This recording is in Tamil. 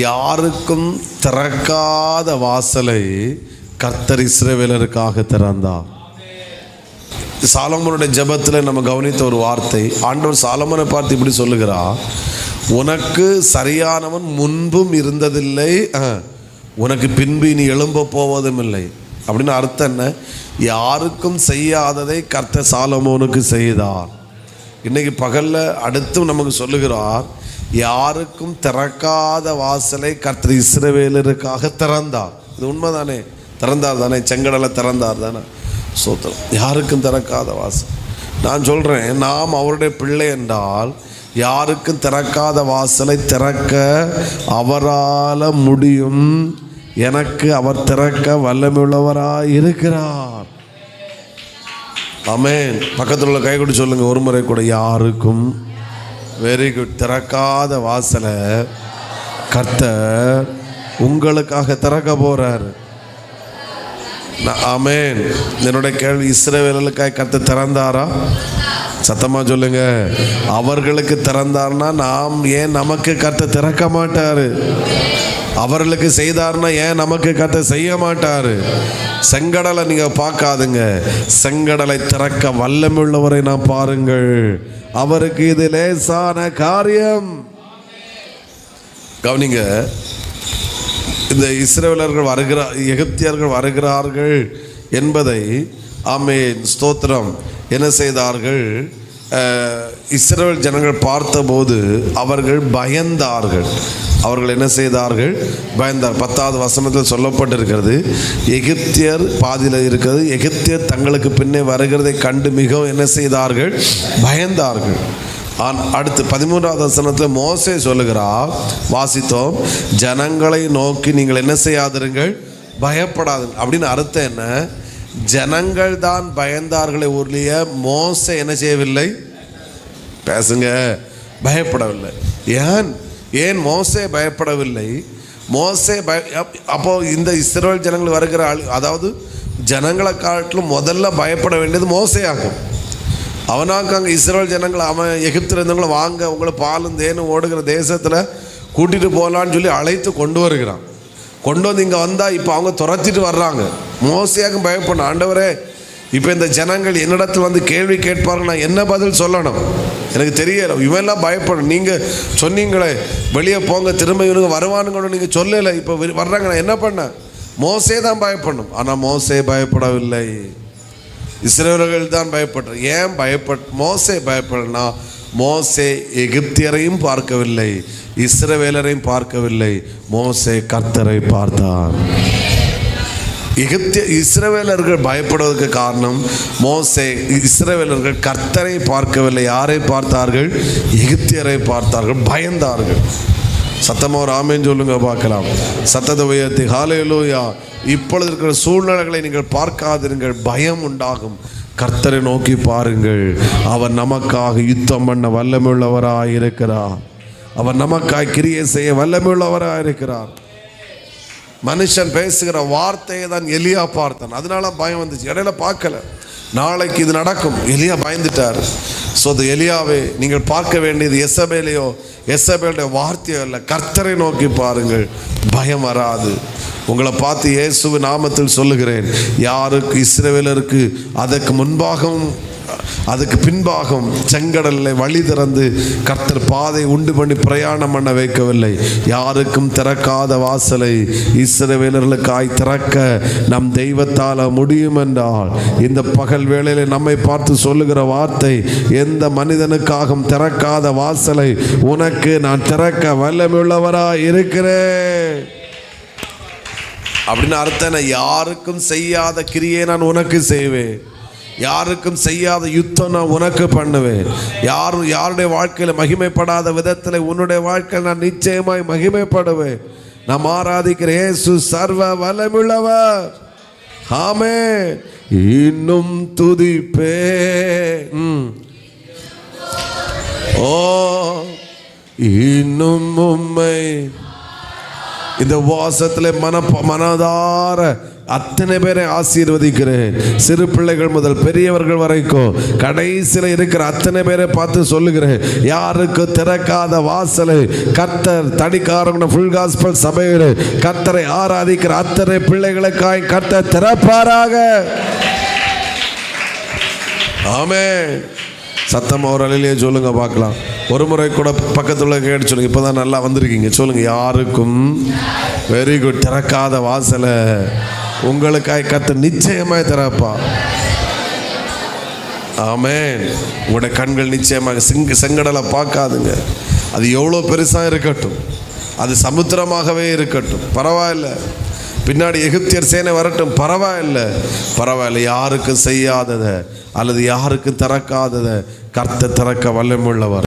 யாருக்கும் திறக்காத வாசலை கர்த்தர் இஸ்ரேவேலருக்காக திறந்தார். சாலமோனுடைய ஜெபத்தில் நம்ம கவனித்த ஒரு வார்த்தை ஆண்டவர் சாலமோனை பார்த்து இப்படி சொல்லுகிறார் உனக்கு சரியானவன் முன்பும் இருந்ததில்லை உனக்கு பின்பு இனி எழும்ப போவதும் இல்லை. அப்படின்னு அர்த்தம் என்ன? யாருக்கும் செய்யாததை கர்த்தர் சாலமோனுக்கு செய்தார். இன்னைக்கு பகல்ல அடுத்தும் நமக்கு சொல்லுகிறார் யாருக்கும் திறக்காத வாசலை கர்த்தர் இஸ்ரவேலருக்காக திறந்தார். இது உண்மைதானே? திறந்தார் தானே? செங்கடலை திறந்தார் தானே? சோத்திரம். யாருக்கும் திறக்காத வாசல். நான் சொல்கிறேன் நாம் அவருடைய பிள்ளை என்றால் யாருக்கும் திறக்காத வாசலை திறக்க அவரால் முடியும். எனக்கு அவர் திறக்க வல்லமையுள்ளவராக இருக்கிறார் ஆமென். பக்கத்தில் உள்ள கை கொடு சொல்லுங்கள் ஒரு முறை கூட யாருக்கும் வெரி குட் திறக்காத வாசலை கர்த்த உங்களுக்காக திறக்க போறாரு. ஆமேன். என்னுடைய கேள்வி இஸ்ரேவேலுக்காக கர்த்த திறந்தாரா? சத்தமா சொல்லுங்க. அவர்களுக்கு திறந்தார்னா நாம் ஏன் நமக்கு கர்த்த திறக்க மாட்டாரு? அவர்களுக்கு செய்தார்னா ஏன் நமக்கு கர்த்த செய்ய மாட்டாரு? செங்கடலை நீங்க பார்க்காதுங்க. செங்கடலை திறக்க வல்லமுள்ளவரை நான் பாருங்கள். அவருக்கு இது லேசான காரியம். கவனிங்க இந்த இஸ்ரேலர்கள் வருகிறார் எகிப்தியர்கள் வருகிறார்கள் என்பதை ஆமேன் ஸ்தோத்திரம். என்ன செய்தார்கள்? இஸ்ரேல் ஜனங்கள் பார்த்தபோது அவர்கள் பயந்தார்கள். அவர்கள் என்ன செய்தார்கள்? பயந்தார். பத்தாவது வசனத்தில் சொல்லப்பட்டிருக்கிறது எகிப்தியர் பாதியில் இருக்கிறது எகிப்தியர் தங்களுக்கு பின்னே வருகிறதை கண்டு மிகவும் என்ன செய்தார்கள்? பயந்தார்கள். ஆன் அடுத்து பதிமூன்றாவது வசனத்தில் மோசே சொல்லுகிறார் வாசித்தோம் ஜனங்களை நோக்கி நீங்கள் என்ன செய்யாதிருங்கள்? பயப்படாது அப்படின்னு அர்த்தம் என்ன? ஜனங்கள் தான் பயந்தார்களே ஒழிய மோச என்ன செய்யவில்லை? பேசுங்க பயப்படவில்லை. ஏன்? ஏன் மோசே பயப்படவில்லை? மோசே பய அப்போ இந்த இஸ்ரேல் ஜனங்கள் வருகிற ஆள் அதாவது ஜனங்களை காட்டிலும் முதல்ல பயப்பட வேண்டியது மோசே ஆகும் அவனாக்கு அங்கே இஸ்ரேல் ஜனங்களை அவன் எகிப்தில் இருந்தவங்களை வாங்க உங்களை பாலும் தேனும் ஓடுகிற தேசத்தில் கூட்டிகிட்டு போகலான்னு சொல்லி அழைத்து கொண்டு வருகிறான். கொண்டு வந்து இங்கே வந்தால் இப்போ அவங்க துரத்திட்டு வர்றாங்க. மோசையாக பயப்படணும் ஆண்டவரே இப்போ இந்த ஜனங்கள் என்னிடத்தில் வந்து கேள்வி கேட்பார்கள் நான் என்ன பதில் சொல்லணும்? எனக்கு தெரியல. இவெல்லாம் பயப்படும் நீங்கள் சொன்னீங்களே வெளியே போங்க திரும்ப இவனுங்க வருவானுங்கன்னு நீங்கள் சொல்லலை இப்போ வர்றாங்க. நான் என்ன பண்ணேன் மோசே தான் பயப்படணும். ஆனால் மோசே பயப்படவில்லை. இஸ்ரேவர்கள் தான் பயப்பட்டார் ஏன் பயப்பட் மோசே பயப்படனா மோசே எகிப்தியரையும் பார்க்கவில்லை இஸ்ரவேலரையும் பார்க்கவில்லை மோசே கர்த்தரை பார்த்தார் எகிப்திய இஸ்ரவேலர்கள் பயப்படுவதற்கு காரணம் மோசே இஸ்ரவேலர்கள் கர்த்தரை பார்க்கவில்லை யாரை பார்த்தார்கள்? எகிப்தியரை பார்த்தார்கள் பயந்தார்கள். சத்தமா ஒரு ஆமேன்னு சொல்லுங்க பார்க்கலாம். சத்தத்தை உயர்த்தி ஹாலேலூயா இப்பொழுது இருக்கிற சூழ்நிலைகளை நீங்கள் பார்க்காதிருங்கள் பயம் உண்டாகும். கர்த்தரை நோக்கி பாருங்கள். அவர் நமக்காக யுத்தம் பண்ண வல்லமுள்ளவராக இருக்கிறார். அவர் நமக்காய் கிரியை செய்ய வல்லமுள்ளவராக இருக்கிறார். மனுஷன் பேசுகிற வார்த்தையை தான் எலியா பார்த்தான். அதனால பயம் வந்துச்சு. இடையில பார்க்கல. நாளைக்கு இது நடக்கும். எலியா பயந்துட்டார். ஸோ அது எலியாவே நீங்கள் பார்க்க வேண்டியது எசபேலையோ எசபேலுடைய வார்த்தையோ இல்லை கர்த்தரை நோக்கி பாருங்கள். பயம் வராது. உங்களை பார்த்து இயேசு நாமத்தில் சொல்லுகிறேன். யாருக்கு இஸ்ரேவேலருக்கு அதற்கு முன்பாகவும் அதுக்கு பின்பாகம் செங்கடலில் வழி திறந்து கர்த்தர் பாதை உண்டு பண்ணி பிரயாணம் பண்ண வைக்கவில்லை. யாருக்கும் திறக்காத வாசலை இஸ்ரவேலர்களுக்காய் திறக்க நம் தெய்வத்தால் முடியும் என்றால் இந்த பகல் வேளையில் நம்மை பார்த்து சொல்லுகிற வார்த்தை எந்த மனிதனுக்காகவும் திறக்காத வாசலை உனக்கு நான் திறக்க வல்லமுள்ளவராய் இருக்கிறேன். அப்படின்னு அர்த்தம் யாருக்கும் செய்யாத கிரியை நான் உனக்கு செய்வேன். யாருக்கும் செய்யாத யுத்தம் நான் உனக்கு பண்ணுவேன். யாரும் யாருடைய வாழ்க்கையில் மகிமைப்படாத விதத்தில் உன்னுடைய வாழ்க்கையில் நான் நிச்சயமாய் மகிமைப்படுவேன். நாம் ஆராதிக்கிற இயேசு சர்வ வலமுள்ளவர் ஆமே இன்னும் துதிப்பே ஓ இன்னும் உம்மை. இந்த வாசத்தில் மன மனதார அத்தனை பேரை ஆசீர்வதிக்கிறேன். சிறு பிள்ளைகள் முதல் பெரியவர்கள் வரைக்கும் கடைசியில் இருக்கிற அத்தனை பேரை பார்த்து சொல்லுகிறேன். யாருக்கு திறக்காத வாசலை கர்த்தர் தடிக்காரங்க ஃபுல் காஸ்பல் சபையில் கர்த்தரை ஆராதிக்கிற அத்தனை பிள்ளைகளுக்காய் கர்த்தர் திறப்பாராக. ஆமே சத்தம் ஒரு அலையிலேயே சொல்லுங்க பார்க்கலாம். ஒரு முறை கூட பக்கத்தில் கேட்டு சொல்லுங்க. இப்போதான் நல்லா வந்திருக்கீங்க. சொல்லுங்க யாருக்கும் வெரி குட் திறக்காத வாசலை. உங்களுக்காய் கத்த நிச்சயமாய் தராப்பா. ஆமே உங்களோட கண்கள் நிச்சயமாக சிங்க செங்கடலை பார்க்காதுங்க. அது எவ்வளோ பெருசாக இருக்கட்டும். அது சமுத்திரமாகவே இருக்கட்டும். பரவாயில்ல. பின்னாடி எகிப்தியர் சேனை வரட்டும். பரவாயில்ல. பரவாயில்ல. யாருக்கும் செய்யாததை அல்லது யாருக்கும் திறக்காததை கர்த்த திறக்க வல்லமுள்ளவர்